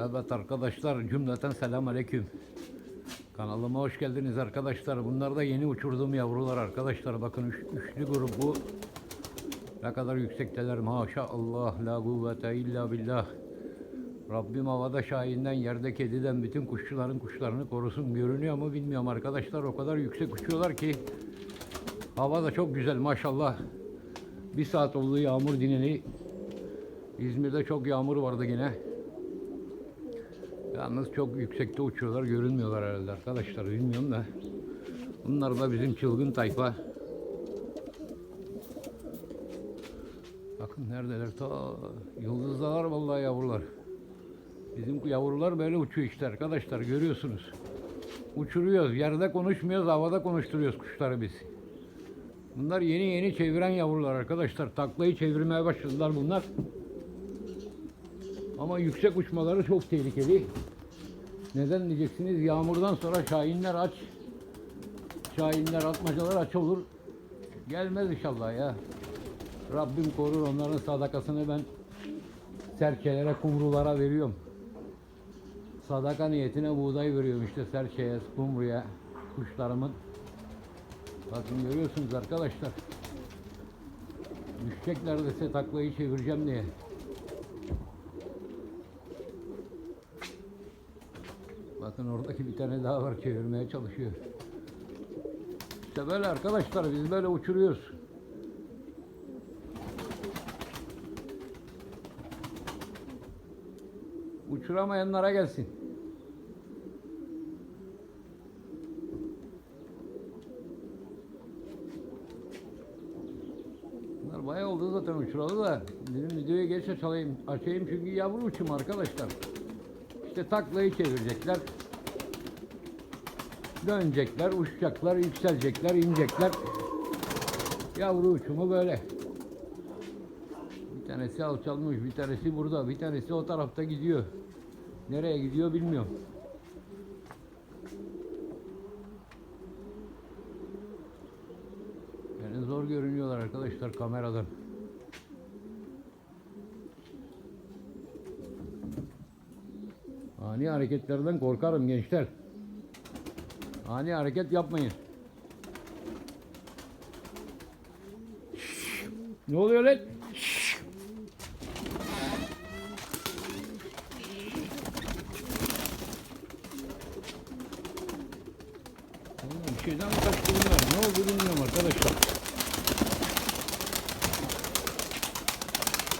Evet arkadaşlar cümleten selam aleyküm. Kanalıma hoş geldiniz arkadaşlar. Bunlar da yeni uçurduğum yavrular arkadaşlar. Bakın üç, üçlü grup bu. Ne kadar yüksekteler maşallah la kuvvete illa billah. Rabbim havada şahinden yerde kediden bütün kuşçuların kuşlarını korusun. Görünüyor mu bilmiyorum arkadaşlar. O kadar yüksek uçuyorlar ki. Hava da çok güzel maşallah. Bir saat oldu yağmur dineni. İzmir'de çok yağmur vardı yine. Yalnız çok yüksekte uçuyorlar, görünmüyorlar herhalde arkadaşlar, bilmiyorum da. Bunlar da bizim çılgın tayfa. Bakın neredeler ta yıldızdalar vallahi yavrular. Bizim yavrular böyle uçuyor işte arkadaşlar görüyorsunuz. Uçuruyoruz, yerde konuşmuyoruz, havada konuşturuyoruz kuşları biz. Bunlar yeni yeni çeviren yavrular arkadaşlar. Taklayı çevirmeye başladılar bunlar. Ama yüksek uçmaları çok tehlikeli. Neden diyeceksiniz? Yağmurdan sonra şahinler aç. Şahinler atmacalar aç olur. Gelmez inşallah ya. Rabbim korur onların sadakasını ben serçelere, kumrulara veriyorum. Sadaka niyetine buğday veriyorum işte serçeye, kumruya, kuşlarımın. Bakın görüyorsunuz arkadaşlar. Düşecekler dese taklayı çevireceğim diye. Bakın oradaki bir tane daha var çevirmeye çalışıyor. İşte böyle arkadaşlar biz böyle uçuruyoruz. Uçuramayanlara gelsin. Bunlar bayağı oldu zaten uçuralı da dedim videoyu geç açayım, açayım çünkü yavru uçum arkadaşlar. İşte taklayı çevirecekler. Dönecekler, uçacaklar, yükselecekler, inecekler. Yavru uçumu böyle. Bir tanesi alçalmış, bir tanesi burada, bir tanesi o tarafta gidiyor. Nereye gidiyor bilmiyorum. Yani zor görünüyorlar arkadaşlar kameradan. Ani hareketlerden korkarım gençler. Ani hareket yapmayın. Ne oluyor lan? Bir şeyden mi kaçtı bunlar? Ne oldu bilmiyorum arkadaşlar.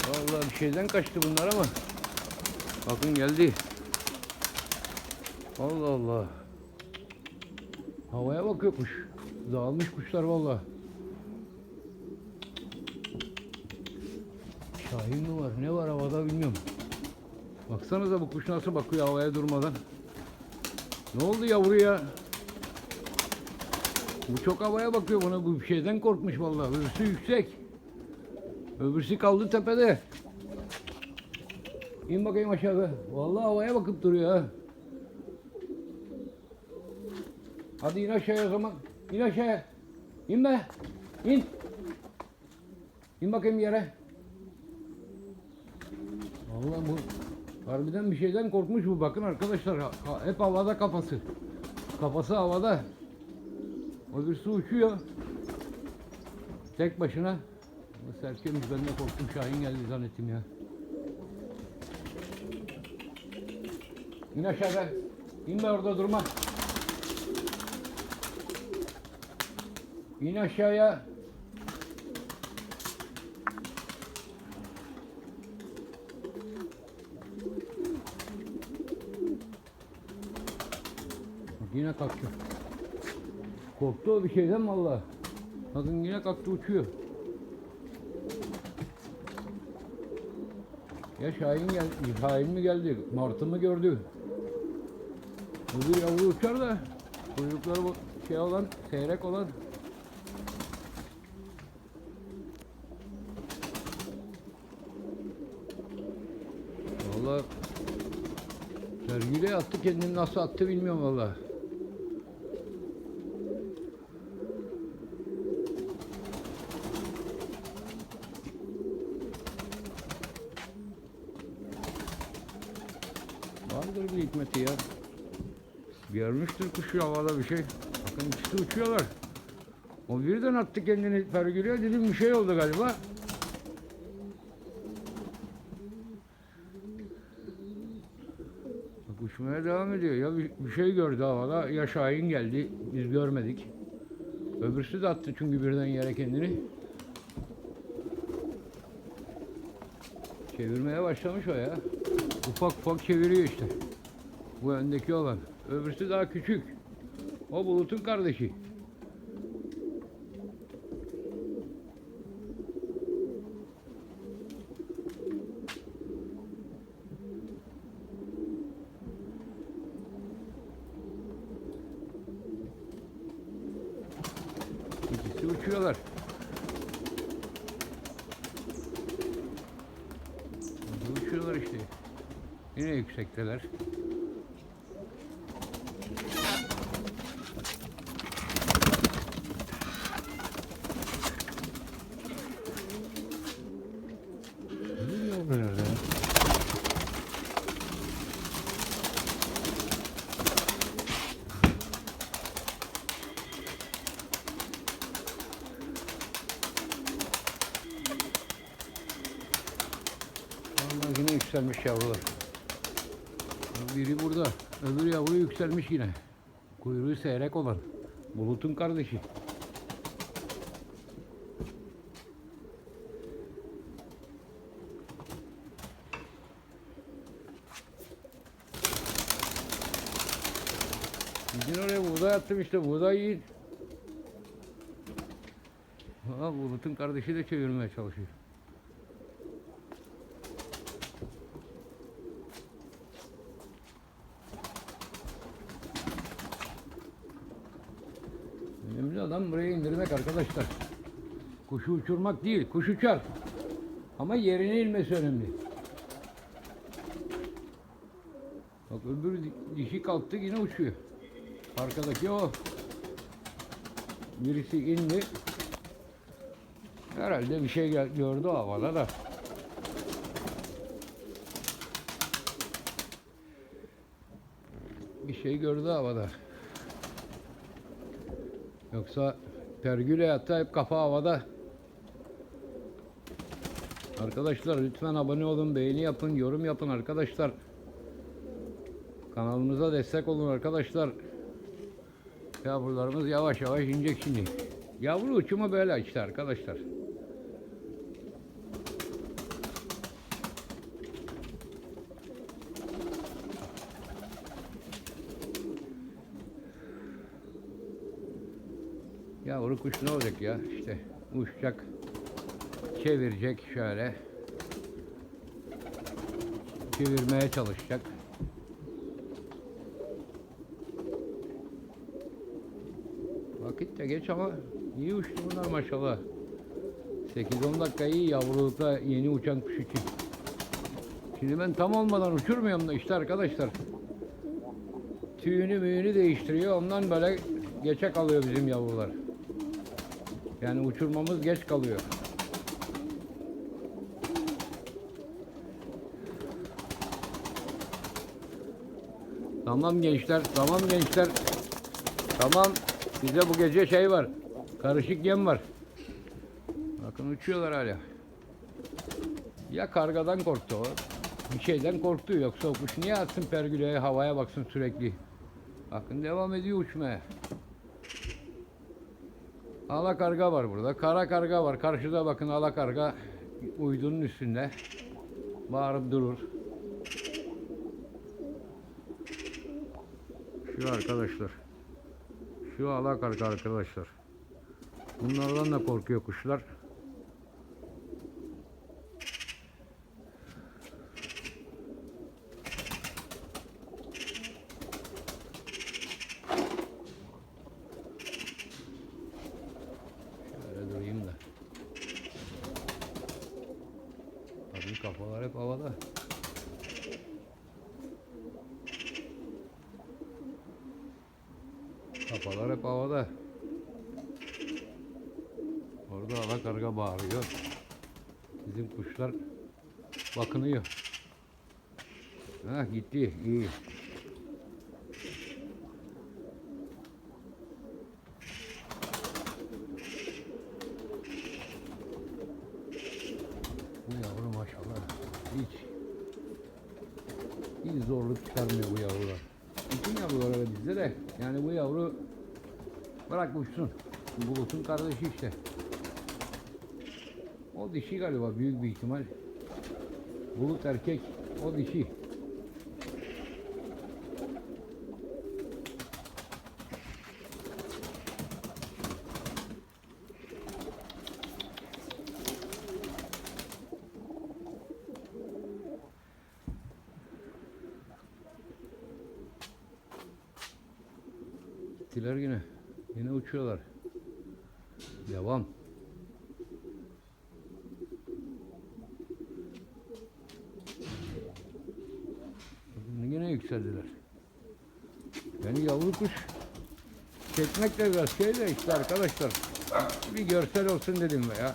Vallahi bir şeyden kaçtı bunlar ama. Bakın geldi. Allah Allah. Havaya bakıyor kuş. Dağılmış kuşlar vallahi. Şahin mi var? Ne var havada bilmiyorum. Baksanıza bu kuş nasıl bakıyor havaya durmadan. Ne oldu yavruya? Bu çok havaya bakıyor buna. Bu bir şeyden korkmuş vallahi. Öbürsü yüksek. Öbürsü kaldı tepede. İn bakayım aşağı. Vallahi havaya bakıp duruyor ha. Hadi in aşağıya o zaman. İn aşağıya. İn be. İn. İn bakayım yere. Vallahi bu harbiden bir şeyden korkmuş bu. Bakın arkadaşlar hep havada kafası. Kafası havada. Öbürsü uçuyor. Tek başına. Bu Serkemiş ben de korktum. Şahin geldi zannettim ya. İn aşağıda. İn be orada durma. İn aşağıya. Bak Yine kalktı. Korktu o bir şeyden valla. Bakın yine kalktı uçuyor. Ya Şahin geldi, Şahin mi geldi, Martı mı gördü? Bu bir yavru uçar da kuyrukları şey olan, seyrek olan Valla Sergiyle attı kendini nasıl attı bilmiyorum valla. Vardır bir hikmeti ya. Görmüştür kuşu havada bir şey. Bakın ikisi uçuyorlar. O birden attı kendini pergülüye dedim bir şey oldu galiba. Uçmaya devam ediyor. Ya bir, bir şey gördü havada ya Şahin geldi biz görmedik. Öbürsü de attı çünkü birden yere kendini. Çevirmeye başlamış o ya. Ufak ufak çeviriyor işte. Bu öndeki olan. Öbürsü daha küçük. O bulutun kardeşi. Burada Uçuyorlar işte. Yine yüksekteler. Bilmiyorum nerede ya. Vallahi yine yükselmiş yavrular. Biri burada. Öbür yavru yükselmiş yine. Kuyruğu seyrek olan. Bulutun kardeşi. Gidin oraya buğday attım işte buğday yiyin. Ha, Bulut'un kardeşi de çevirmeye çalışıyor. Önemli adam buraya indirmek arkadaşlar. Kuşu uçurmak değil, kuş uçar. Ama yerine inmesi önemli. Bak öbür di- dişi kalktı yine uçuyor. Arkadaki o. Birisi indi. Herhalde bir şey gördü havada da. Bir şey gördü havada. Yoksa pergüle yatta hep kafa havada. Arkadaşlar lütfen abone olun, beğeni yapın, yorum yapın arkadaşlar. Kanalımıza destek olun arkadaşlar. Yavrularımız yavaş yavaş inecek şimdi. Yavru uçumu böyle işte arkadaşlar. Yavru kuş ne olacak ya? İşte uçacak çevirecek şöyle. Çevirmeye çalışacak. Vakit de geç ama iyi uçtu bunlar maşallah. 8-10 dakika iyi yavrulukta yeni uçan kuş için. Şimdi ben tam olmadan uçurmuyorum da işte arkadaşlar. Tüyünü müyünü değiştiriyor ondan böyle geçe kalıyor bizim yavrular yani uçurmamız geç kalıyor. Tamam gençler, tamam gençler. Tamam. Bize bu gece şey var. Karışık yem var. Bakın uçuyorlar hala. Ya kargadan korktu o. Bir şeyden korktu yoksa kuş niye atsın pergüleye havaya baksın sürekli. Bakın devam ediyor uçmaya. Ala karga var burada. Kara karga var. Karşıda bakın ala karga uydunun üstünde. Bağırıp durur. Şu arkadaşlar. Şu ala karga arkadaşlar. Bunlardan da korkuyor kuşlar. Şöyle durayım da. Bakın kafalar hep havada. Kafalar hep havada. Orada ala karga bağırıyor. Bizim kuşlar bakınıyor. Ha gitti iyi. Bu yavru maşallah hiç hiç zorluk çıkarmıyor bu yavrular. Bütün yavrular öyle bizde de yani bu yavru bırak uçsun. Bulutun kardeşi işte. O dişi galiba büyük bir ihtimal. Bulut erkek, o dişi. Gittiler yine. Yine uçuyorlar. Devam. Yine yükseldiler. Yani yavru kuş çekmek de biraz şey de işte arkadaşlar. Bir görsel olsun dedim be ya.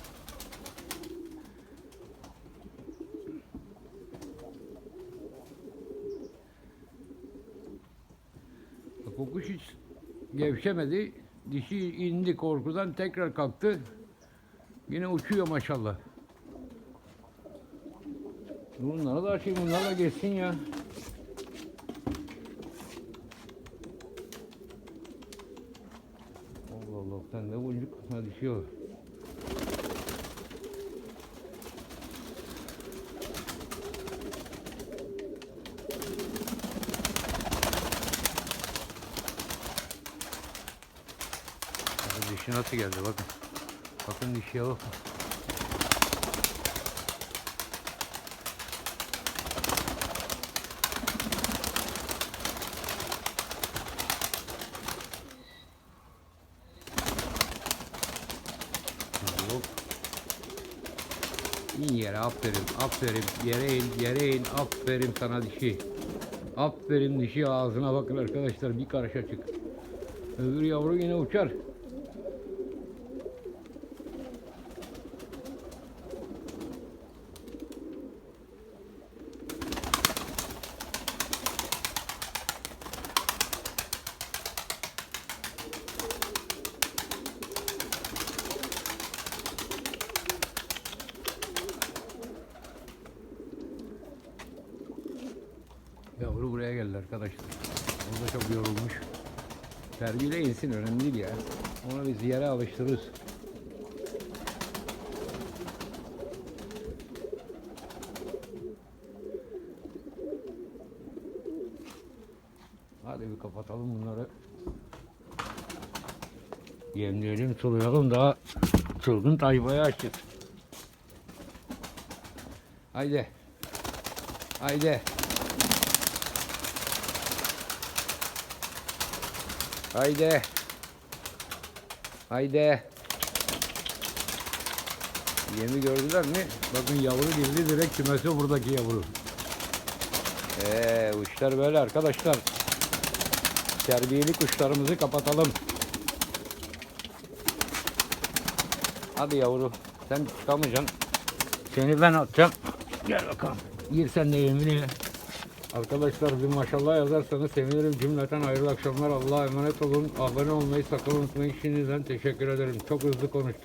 Bak o kuş hiç gevşemedi. Dişi indi korkudan tekrar kalktı. Yine uçuyor maşallah. Bunları da açayım, bunlar da geçsin ya. Allah Allah, sen de boncuk ha düşüyor. Bakın dişi nasıl geldi bakın. Bakın dişiye bakın. İn yere aferin aferin yere in yere in aferin sana dişi. Aferin dişi ağzına bakın arkadaşlar bir karış açık. Öbür yavru yine uçar. Yavru buraya geldi arkadaşlar. O da çok yorulmuş. Terbiyle insin önemli değil ya. Onu biz yere alıştırırız. Hadi bir kapatalım bunları. Yemleyelim, sulayalım daha çılgın tayfayı açacağız. Haydi. Haydi. Haydi. Haydi. Yemi gördüler mi? Bakın yavru girdi direkt kümesi buradaki yavru. Ee, uçlar böyle arkadaşlar. Terbiyeli kuşlarımızı kapatalım. Hadi yavru. Sen çıkamayacaksın. Seni ben atacağım. Gel bakalım. Gir sen de yemini ye. Arkadaşlar bir maşallah yazarsanız sevinirim. Cümleten hayırlı akşamlar. Allah'a emanet olun. Abone olmayı sakın unutmayın. Şimdiden teşekkür ederim. Çok hızlı konuştum.